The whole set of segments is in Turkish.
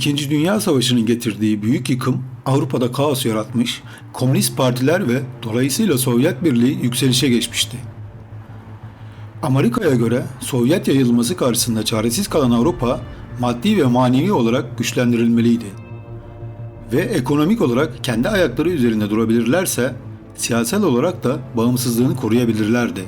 İkinci Dünya Savaşı'nın getirdiği büyük yıkım Avrupa'da kaos yaratmış, komünist partiler ve dolayısıyla Sovyet Birliği yükselişe geçmişti. Amerika'ya göre Sovyet yayılması karşısında çaresiz kalan Avrupa maddi ve manevi olarak güçlendirilmeliydi. Ve ekonomik olarak kendi ayakları üzerinde durabilirlerse siyasal olarak da bağımsızlığını koruyabilirlerdi.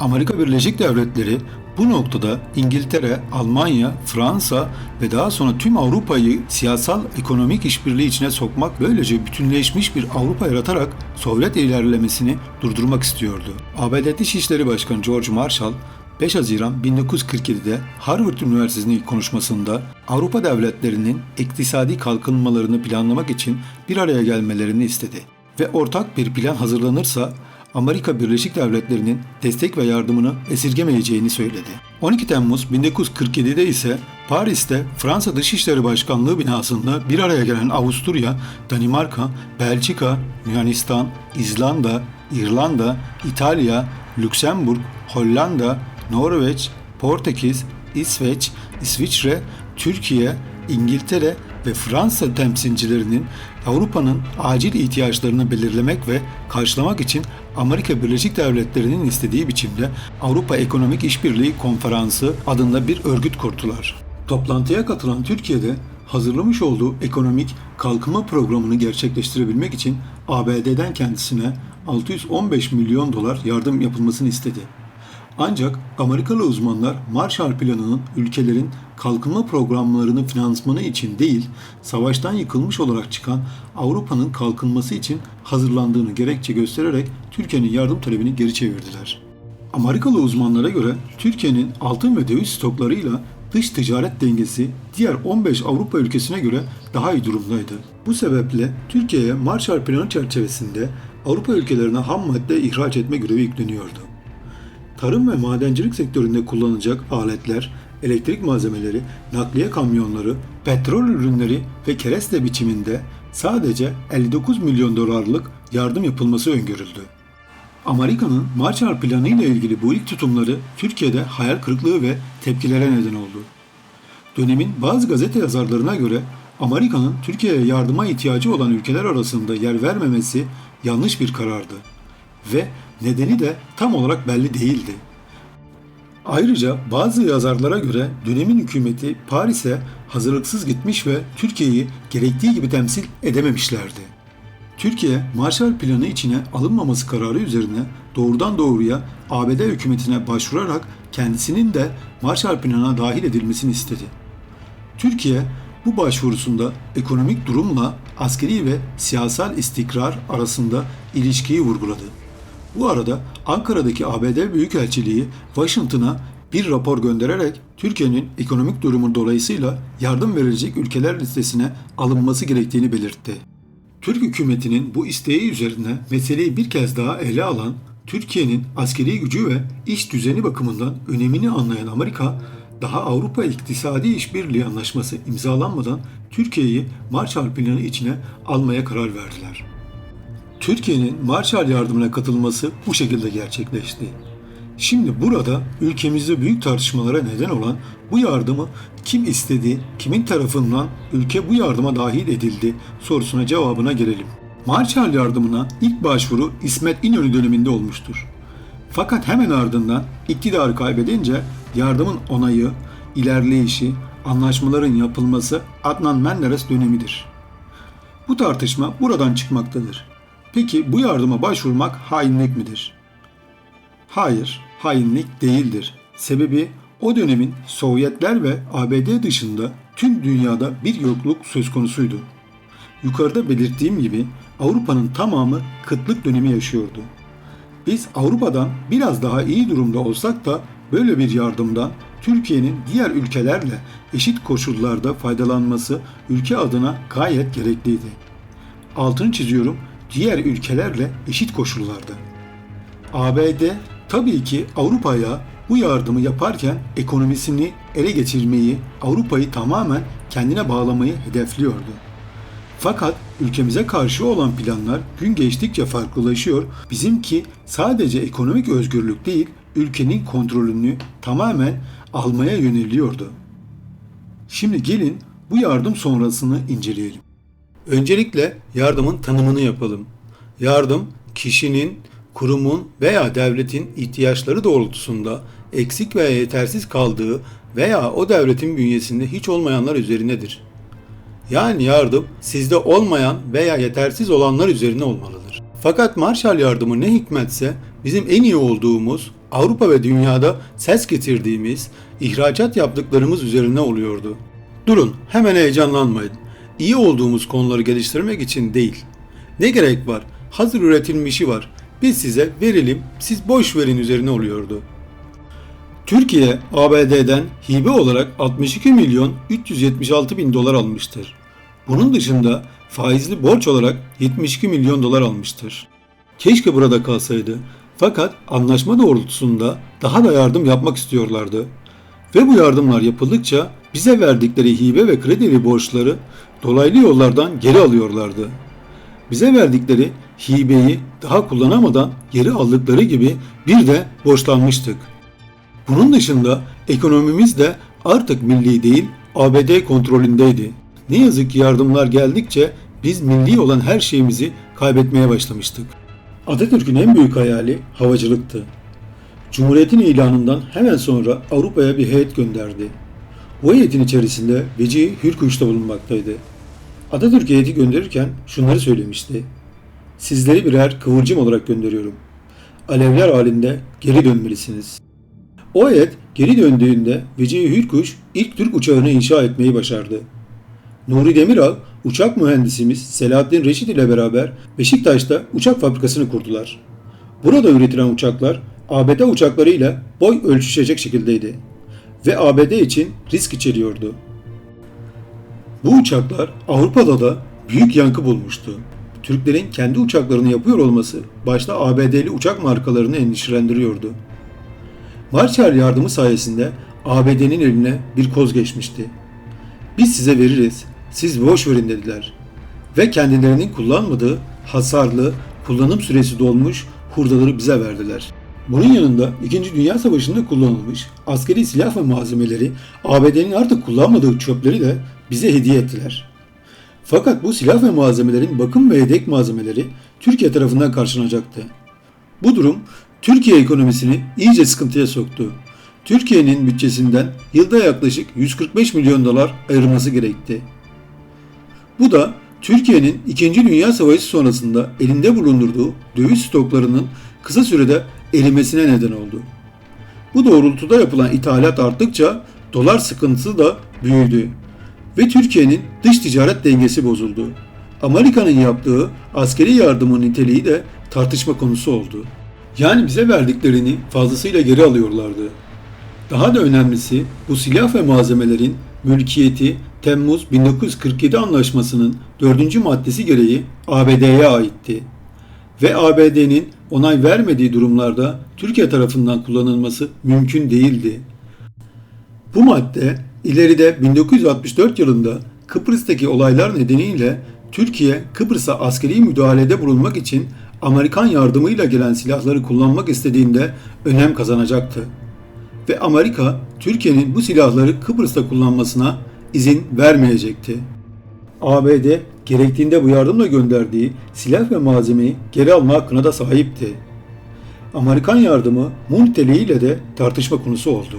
Amerika Birleşik Devletleri bu noktada İngiltere, Almanya, Fransa ve daha sonra tüm Avrupa'yı siyasal ekonomik işbirliği içine sokmak böylece bütünleşmiş bir Avrupa yaratarak Sovyet ilerlemesini durdurmak istiyordu. ABD Dışişleri Başkanı George Marshall 5 Haziran 1947'de Harvard Üniversitesi'ndeki konuşmasında Avrupa devletlerinin iktisadi kalkınmalarını planlamak için bir araya gelmelerini istedi ve ortak bir plan hazırlanırsa Amerika Birleşik Devletleri'nin destek ve yardımını esirgemeyeceğini söyledi. 12 Temmuz 1947'de ise Paris'te Fransa Dışişleri Başkanlığı binasında bir araya gelen Avusturya, Danimarka, Belçika, Yunanistan, İzlanda, İrlanda, İtalya, Lüksemburg, Hollanda, Norveç, Portekiz, İsveç, İsviçre, Türkiye, İngiltere ve Fransa temsilcilerinin Avrupa'nın acil ihtiyaçlarını belirlemek ve karşılamak için Amerika Birleşik Devletleri'nin istediği biçimde Avrupa Ekonomik İşbirliği Konferansı adında bir örgüt kurdular. Toplantıya katılan Türkiye'de hazırlamış olduğu ekonomik kalkınma programını gerçekleştirebilmek için ABD'den kendisine 615 milyon dolar yardım yapılmasını istedi. Ancak Amerikalı uzmanlar Marshall Planı'nın ülkelerin kalkınma programlarını finansmanı için değil, savaştan yıkılmış olarak çıkan Avrupa'nın kalkınması için hazırlandığını gerekçe göstererek Türkiye'nin yardım talebini geri çevirdiler. Amerikalı uzmanlara göre Türkiye'nin altın ve döviz stoklarıyla dış ticaret dengesi diğer 15 Avrupa ülkesine göre daha iyi durumdaydı. Bu sebeple Türkiye'ye Marshall Planı çerçevesinde Avrupa ülkelerine ham madde ihraç etme görevi yükleniyordu tarım ve madencilik sektöründe kullanılacak aletler, elektrik malzemeleri, nakliye kamyonları, petrol ürünleri ve kereste biçiminde sadece 59 milyon dolarlık yardım yapılması öngörüldü. Amerika'nın Marshall Planı ile ilgili bu ilk tutumları Türkiye'de hayal kırıklığı ve tepkilere neden oldu. Dönemin bazı gazete yazarlarına göre Amerika'nın Türkiye'ye yardıma ihtiyacı olan ülkeler arasında yer vermemesi yanlış bir karardı ve nedeni de tam olarak belli değildi. Ayrıca bazı yazarlara göre dönemin hükümeti Paris'e hazırlıksız gitmiş ve Türkiye'yi gerektiği gibi temsil edememişlerdi. Türkiye, Marshall Planı içine alınmaması kararı üzerine doğrudan doğruya ABD hükümetine başvurarak kendisinin de Marshall Planı'na dahil edilmesini istedi. Türkiye, bu başvurusunda ekonomik durumla askeri ve siyasal istikrar arasında ilişkiyi vurguladı. Bu arada Ankara'daki ABD Büyükelçiliği Washington'a bir rapor göndererek Türkiye'nin ekonomik durumu dolayısıyla yardım verilecek ülkeler listesine alınması gerektiğini belirtti. Türk hükümetinin bu isteği üzerine meseleyi bir kez daha ele alan, Türkiye'nin askeri gücü ve iş düzeni bakımından önemini anlayan Amerika, daha Avrupa İktisadi İşbirliği Anlaşması imzalanmadan Türkiye'yi Marshall Planı içine almaya karar verdiler. Türkiye'nin Marshall yardımına katılması bu şekilde gerçekleşti. Şimdi burada ülkemizde büyük tartışmalara neden olan bu yardımı kim istedi, kimin tarafından ülke bu yardıma dahil edildi sorusuna cevabına gelelim. Marshall yardımına ilk başvuru İsmet İnönü döneminde olmuştur. Fakat hemen ardından iktidarı kaybedince yardımın onayı, ilerleyişi, anlaşmaların yapılması Adnan Menderes dönemidir. Bu tartışma buradan çıkmaktadır. Peki bu yardıma başvurmak hainlik midir? Hayır, hainlik değildir. Sebebi o dönemin Sovyetler ve ABD dışında tüm dünyada bir yokluk söz konusuydu. Yukarıda belirttiğim gibi Avrupa'nın tamamı kıtlık dönemi yaşıyordu. Biz Avrupa'dan biraz daha iyi durumda olsak da böyle bir yardımdan Türkiye'nin diğer ülkelerle eşit koşullarda faydalanması ülke adına gayet gerekliydi. Altını çiziyorum diğer ülkelerle eşit koşullarda. ABD tabii ki Avrupa'ya bu yardımı yaparken ekonomisini ele geçirmeyi, Avrupa'yı tamamen kendine bağlamayı hedefliyordu. Fakat ülkemize karşı olan planlar gün geçtikçe farklılaşıyor. Bizimki sadece ekonomik özgürlük değil, ülkenin kontrolünü tamamen almaya yöneliyordu. Şimdi gelin bu yardım sonrasını inceleyelim. Öncelikle yardımın tanımını yapalım. Yardım kişinin, kurumun veya devletin ihtiyaçları doğrultusunda eksik veya yetersiz kaldığı veya o devletin bünyesinde hiç olmayanlar üzerinedir. Yani yardım sizde olmayan veya yetersiz olanlar üzerine olmalıdır. Fakat Marshall yardımı ne hikmetse bizim en iyi olduğumuz Avrupa ve dünyada ses getirdiğimiz, ihracat yaptıklarımız üzerine oluyordu. Durun, hemen heyecanlanmayın. İyi olduğumuz konuları geliştirmek için değil. Ne gerek var? Hazır üretilmişi var. Biz size verelim, siz boş verin üzerine oluyordu. Türkiye, ABD'den hibe olarak 62 milyon 376 bin dolar almıştır. Bunun dışında faizli borç olarak 72 milyon dolar almıştır. Keşke burada kalsaydı. Fakat anlaşma doğrultusunda daha da yardım yapmak istiyorlardı. Ve bu yardımlar yapıldıkça bize verdikleri hibe ve kredili borçları dolaylı yollardan geri alıyorlardı. Bize verdikleri hibeyi daha kullanamadan geri aldıkları gibi bir de borçlanmıştık. Bunun dışında ekonomimiz de artık milli değil ABD kontrolündeydi. Ne yazık ki yardımlar geldikçe biz milli olan her şeyimizi kaybetmeye başlamıştık. Atatürk'ün en büyük hayali havacılıktı. Cumhuriyetin ilanından hemen sonra Avrupa'ya bir heyet gönderdi. Bu heyetin içerisinde Vecihi Hürkuş'ta da bulunmaktaydı. Atatürk heyeti gönderirken şunları söylemişti. Sizleri birer kıvırcım olarak gönderiyorum. Alevler halinde geri dönmelisiniz. O heyet geri döndüğünde Vecihi Hürkuş ilk Türk uçağını inşa etmeyi başardı. Nuri Demiral, uçak mühendisimiz Selahattin Reşit ile beraber Beşiktaş'ta uçak fabrikasını kurdular. Burada üretilen uçaklar ABD uçaklarıyla boy ölçüşecek şekildeydi ve ABD için risk içeriyordu. Bu uçaklar Avrupa'da da büyük yankı bulmuştu. Türklerin kendi uçaklarını yapıyor olması başta ABD'li uçak markalarını endişelendiriyordu. Marshall yardımı sayesinde ABD'nin eline bir koz geçmişti. Biz size veririz, siz boş verin dediler. Ve kendilerinin kullanmadığı hasarlı, kullanım süresi dolmuş hurdaları bize verdiler. Bunun yanında 2. Dünya Savaşı'nda kullanılmış askeri silah ve malzemeleri ABD'nin artık kullanmadığı çöpleri de bize hediye ettiler. Fakat bu silah ve malzemelerin bakım ve yedek malzemeleri Türkiye tarafından karşılanacaktı. Bu durum Türkiye ekonomisini iyice sıkıntıya soktu. Türkiye'nin bütçesinden yılda yaklaşık 145 milyon dolar ayırması gerekti. Bu da Türkiye'nin 2. Dünya Savaşı sonrasında elinde bulundurduğu döviz stoklarının kısa sürede erimesine neden oldu. Bu doğrultuda yapılan ithalat arttıkça dolar sıkıntısı da büyüdü ve Türkiye'nin dış ticaret dengesi bozuldu. Amerika'nın yaptığı askeri yardımın niteliği de tartışma konusu oldu. Yani bize verdiklerini fazlasıyla geri alıyorlardı. Daha da önemlisi bu silah ve malzemelerin mülkiyeti Temmuz 1947 Anlaşması'nın dördüncü maddesi gereği ABD'ye aitti. Ve ABD'nin onay vermediği durumlarda Türkiye tarafından kullanılması mümkün değildi. Bu madde ileride 1964 yılında Kıbrıs'taki olaylar nedeniyle Türkiye Kıbrıs'a askeri müdahalede bulunmak için Amerikan yardımıyla gelen silahları kullanmak istediğinde önem kazanacaktı. Ve Amerika Türkiye'nin bu silahları Kıbrıs'ta kullanmasına izin vermeyecekti. ABD gerektiğinde bu yardımla gönderdiği silah ve malzemeyi geri alma hakkına da sahipti. Amerikan yardımı Mun niteliğiyle de tartışma konusu oldu.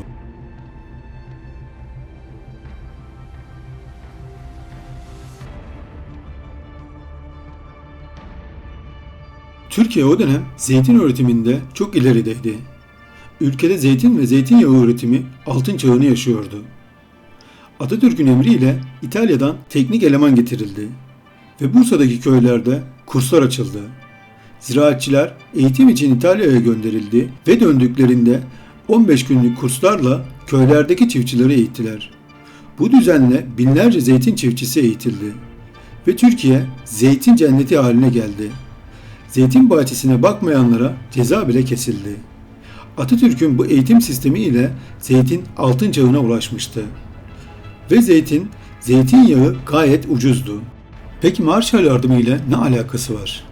Türkiye o dönem zeytin üretiminde çok ilerideydi. Ülkede zeytin ve zeytinyağı üretimi altın çağını yaşıyordu. Atatürk'ün emriyle İtalya'dan teknik eleman getirildi ve Bursa'daki köylerde kurslar açıldı. Ziraatçılar eğitim için İtalya'ya gönderildi ve döndüklerinde 15 günlük kurslarla köylerdeki çiftçileri eğittiler. Bu düzenle binlerce zeytin çiftçisi eğitildi ve Türkiye zeytin cenneti haline geldi. Zeytin bahçesine bakmayanlara ceza bile kesildi. Atatürk'ün bu eğitim sistemi ile zeytin altın çağına ulaşmıştı. Ve zeytin, zeytinyağı gayet ucuzdu. Peki Marshall yardımı ile ne alakası var?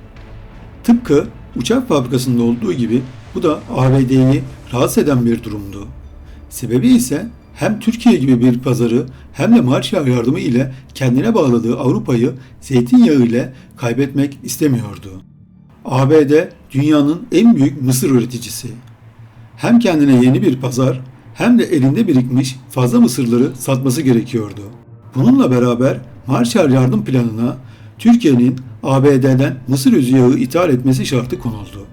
Tıpkı uçak fabrikasında olduğu gibi bu da ABD'yi rahatsız eden bir durumdu. Sebebi ise hem Türkiye gibi bir pazarı hem de Marshall yardımı ile kendine bağladığı Avrupa'yı zeytinyağı ile kaybetmek istemiyordu. ABD dünyanın en büyük mısır üreticisi. Hem kendine yeni bir pazar hem de elinde birikmiş fazla mısırları satması gerekiyordu. Bununla beraber Marshall yardım planına Türkiye'nin ABD'den mısır yağı ithal etmesi şartı konuldu.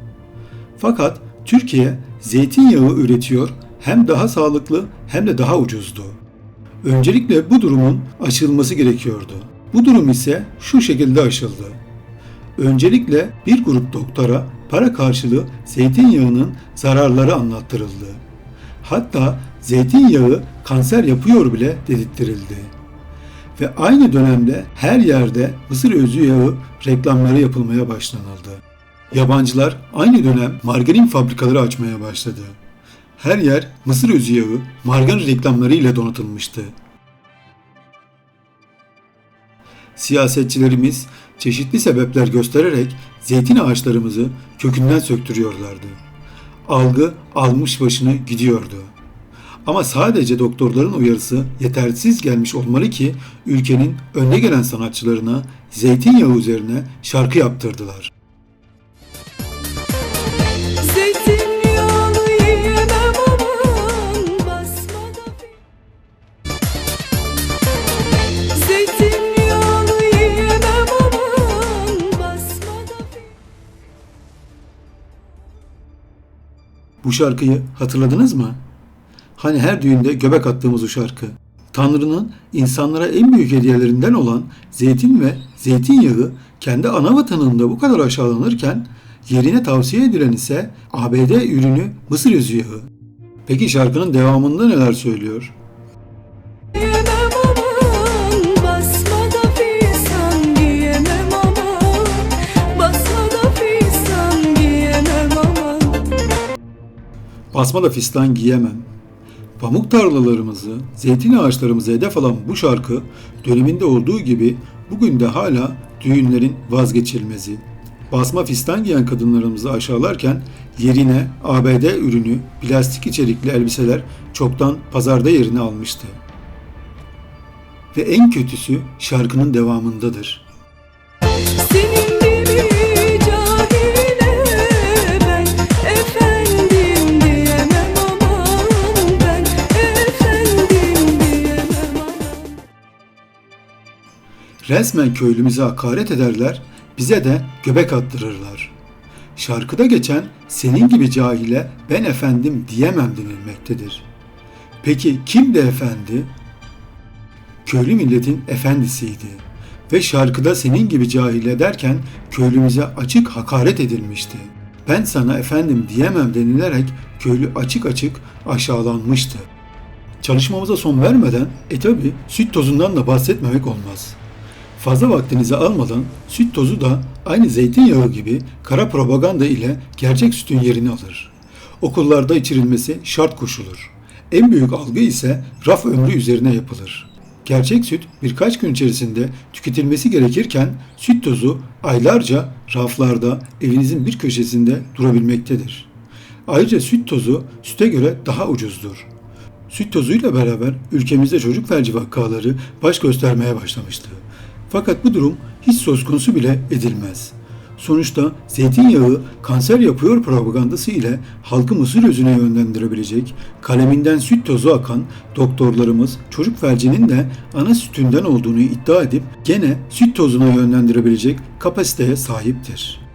Fakat Türkiye zeytinyağı üretiyor hem daha sağlıklı hem de daha ucuzdu. Öncelikle bu durumun aşılması gerekiyordu. Bu durum ise şu şekilde aşıldı. Öncelikle bir grup doktora para karşılığı zeytinyağının zararları anlattırıldı. Hatta zeytinyağı kanser yapıyor bile dedirttirildi. Ve aynı dönemde her yerde mısır özü yağı reklamları yapılmaya başlanıldı. Yabancılar aynı dönem margarin fabrikaları açmaya başladı. Her yer mısır özü yağı, margarin reklamları ile donatılmıştı. Siyasetçilerimiz çeşitli sebepler göstererek zeytin ağaçlarımızı kökünden söktürüyorlardı. Algı almış başını gidiyordu. Ama sadece doktorların uyarısı yetersiz gelmiş olmalı ki ülkenin önde gelen sanatçılarına zeytinyağı üzerine şarkı yaptırdılar. Bu şarkıyı hatırladınız mı? Hani her düğünde göbek attığımız o şarkı. Tanrı'nın insanlara en büyük hediyelerinden olan zeytin ve zeytinyağı kendi ana vatanında bu kadar aşağılanırken yerine tavsiye edilen ise ABD ürünü mısır özü yağı. Peki şarkının devamında neler söylüyor? Basma da fistan giyemem. Pamuk tarlalarımızı, zeytin ağaçlarımızı hedef alan bu şarkı döneminde olduğu gibi bugün de hala düğünlerin vazgeçilmezi. Basma fistan giyen kadınlarımızı aşağılarken yerine ABD ürünü plastik içerikli elbiseler çoktan pazarda yerini almıştı. Ve en kötüsü şarkının devamındadır. Resmen köylümüze hakaret ederler, bize de göbek attırırlar. Şarkıda geçen senin gibi cahile ben efendim diyemem denilmektedir. Peki kimdi efendi? Köylü milletin efendisiydi ve şarkıda senin gibi cahile derken köylümüze açık hakaret edilmişti. Ben sana efendim diyemem denilerek köylü açık açık aşağılanmıştı. Çalışmamıza son vermeden e tabi süt tozundan da bahsetmemek olmaz. Fazla vaktinizi almadan süt tozu da aynı zeytinyağı gibi kara propaganda ile gerçek sütün yerini alır. Okullarda içirilmesi şart koşulur. En büyük algı ise raf ömrü üzerine yapılır. Gerçek süt birkaç gün içerisinde tüketilmesi gerekirken süt tozu aylarca raflarda evinizin bir köşesinde durabilmektedir. Ayrıca süt tozu süte göre daha ucuzdur. Süt tozuyla beraber ülkemizde çocuk felci vakaları baş göstermeye başlamıştı. Fakat bu durum hiç söz konusu bile edilmez. Sonuçta zeytinyağı kanser yapıyor propagandası ile halkı mısır özüne yönlendirebilecek, kaleminden süt tozu akan doktorlarımız çocuk felcinin de ana sütünden olduğunu iddia edip gene süt tozuna yönlendirebilecek kapasiteye sahiptir.